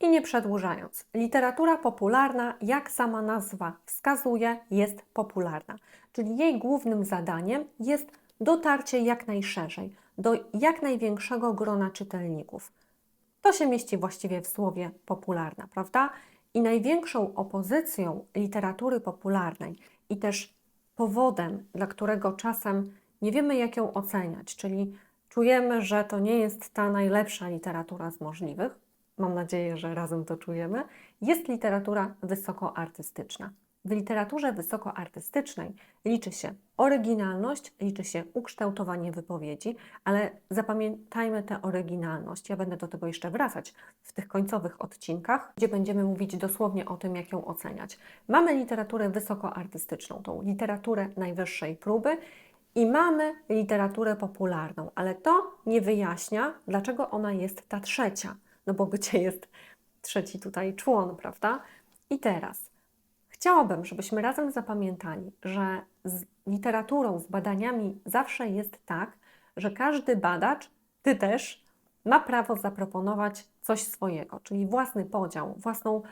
I nie przedłużając, literatura popularna, jak sama nazwa wskazuje, jest popularna, czyli jej głównym zadaniem jest dotarcie jak najszerzej, do jak największego grona czytelników. To się mieści właściwie w słowie popularna, prawda? I największą opozycją literatury popularnej i też powodem, dla którego czasem nie wiemy, jak ją oceniać, czyli czujemy, że to nie jest ta najlepsza literatura z możliwych, mam nadzieję, że razem to czujemy, jest literatura wysokoartystyczna. W literaturze wysokoartystycznej liczy się oryginalność, liczy się ukształtowanie wypowiedzi, ale zapamiętajmy tę oryginalność. Ja będę do tego jeszcze wracać w tych końcowych odcinkach, gdzie będziemy mówić dosłownie o tym, jak ją oceniać. Mamy literaturę wysokoartystyczną, tą literaturę najwyższej próby i mamy literaturę popularną, ale to nie wyjaśnia, dlaczego ona jest ta trzecia. No bo gdzie jest trzeci tutaj człon, prawda? I teraz chciałabym, żebyśmy razem zapamiętali, że z literaturą, z badaniami zawsze jest tak, że każdy badacz, ty też, ma prawo zaproponować coś swojego, czyli własny podział, własną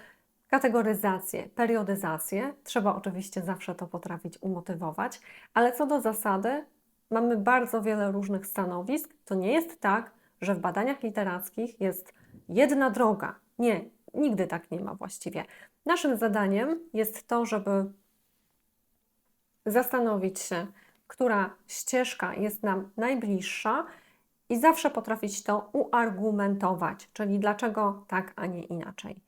kategoryzację, periodyzację. Trzeba oczywiście zawsze to potrafić umotywować, ale co do zasady, mamy bardzo wiele różnych stanowisk. To nie jest tak, że w badaniach literackich jest jedna droga. Nie, nigdy tak nie ma właściwie. Naszym zadaniem jest to, żeby zastanowić się, która ścieżka jest nam najbliższa i zawsze potrafić to uargumentować, czyli dlaczego tak, a nie inaczej.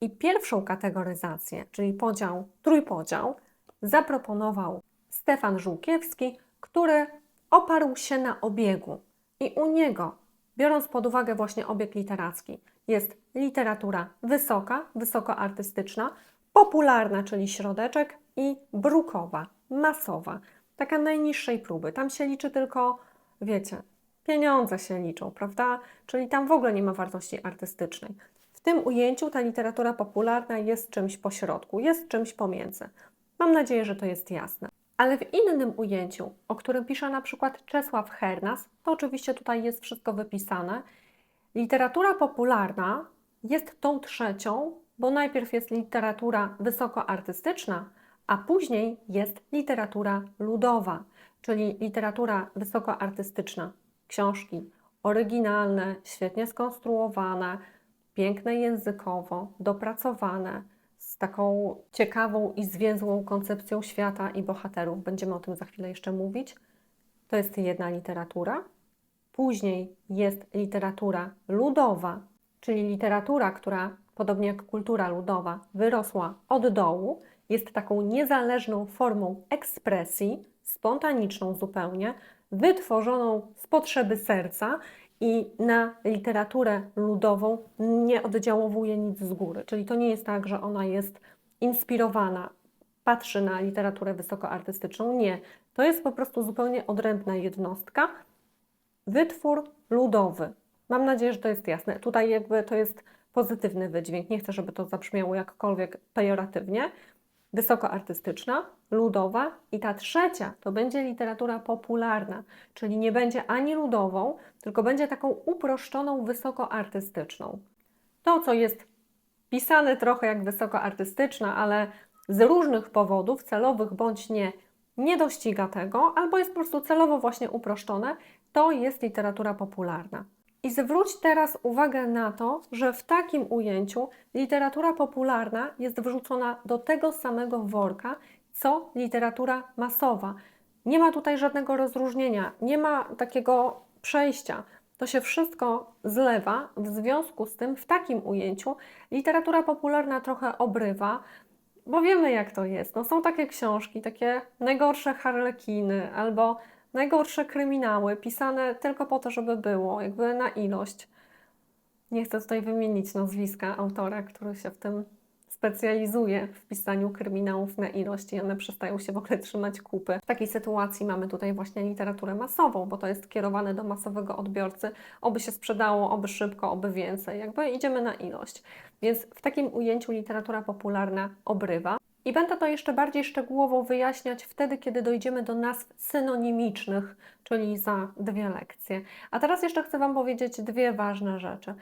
I pierwszą kategoryzację, czyli podział, trójpodział, zaproponował Stefan Żółkiewski, który oparł się na obiegu. I u niego, biorąc pod uwagę właśnie obieg literacki, jest literatura wysoka, wysokoartystyczna, popularna, czyli środeczek i brukowa, masowa, taka najniższej próby. Tam się liczy tylko, wiecie, pieniądze się liczą, prawda? Czyli tam w ogóle nie ma wartości artystycznej. W tym ujęciu ta literatura popularna jest czymś pośrodku, jest czymś pomiędzy. Mam nadzieję, że to jest jasne. Ale w innym ujęciu, o którym pisze na przykład Czesław Hernas, to oczywiście tutaj jest wszystko wypisane, literatura popularna jest tą trzecią, bo najpierw jest literatura wysokoartystyczna, a później jest literatura ludowa, czyli literatura wysokoartystyczna, książki oryginalne, świetnie skonstruowane, piękne językowo, dopracowane, z taką ciekawą i zwięzłą koncepcją świata i bohaterów. Będziemy o tym za chwilę jeszcze mówić. To jest jedna literatura. Później jest literatura ludowa, czyli literatura, która, podobnie jak kultura ludowa, wyrosła od dołu, jest taką niezależną formą ekspresji, spontaniczną zupełnie, wytworzoną z potrzeby serca i na literaturę ludową nie oddziałowuje nic z góry. Czyli to nie jest tak, że ona jest inspirowana, patrzy na literaturę wysokoartystyczną. Nie. To jest po prostu zupełnie odrębna jednostka. Wytwór ludowy. Mam nadzieję, że to jest jasne. Tutaj jakby to jest pozytywny wydźwięk. Nie chcę, żeby to zabrzmiało jakkolwiek pejoratywnie wysokoartystyczna, ludowa i ta trzecia to będzie literatura popularna, czyli nie będzie ani ludową, tylko będzie taką uproszczoną wysokoartystyczną. To, co jest pisane trochę jak wysokoartystyczna, ale z różnych powodów, celowych bądź nie, nie dościga tego, albo jest po prostu celowo właśnie uproszczone, to jest literatura popularna. I zwróć teraz uwagę na to, że w takim ujęciu literatura popularna jest wrzucona do tego samego worka, co literatura masowa. Nie ma tutaj żadnego rozróżnienia, nie ma takiego przejścia. To się wszystko zlewa, w związku z tym w takim ujęciu literatura popularna trochę obrywa, bo wiemy jak to jest. No, są takie książki, takie najgorsze harlekiny albo najgorsze kryminały, pisane tylko po to, żeby było, jakby na ilość. Nie chcę tutaj wymienić nazwiska autora, który się w tym specjalizuje w pisaniu kryminałów na ilość i one przestają się w ogóle trzymać kupy. W takiej sytuacji mamy tutaj właśnie literaturę masową, bo to jest kierowane do masowego odbiorcy, oby się sprzedało, oby szybko, oby więcej. Jakby idziemy na ilość. Więc w takim ujęciu literatura popularna obrywa. I będę to jeszcze bardziej szczegółowo wyjaśniać wtedy, kiedy dojdziemy do nazw synonimicznych, czyli za dwie lekcje. A teraz jeszcze chcę Wam powiedzieć dwie ważne rzeczy.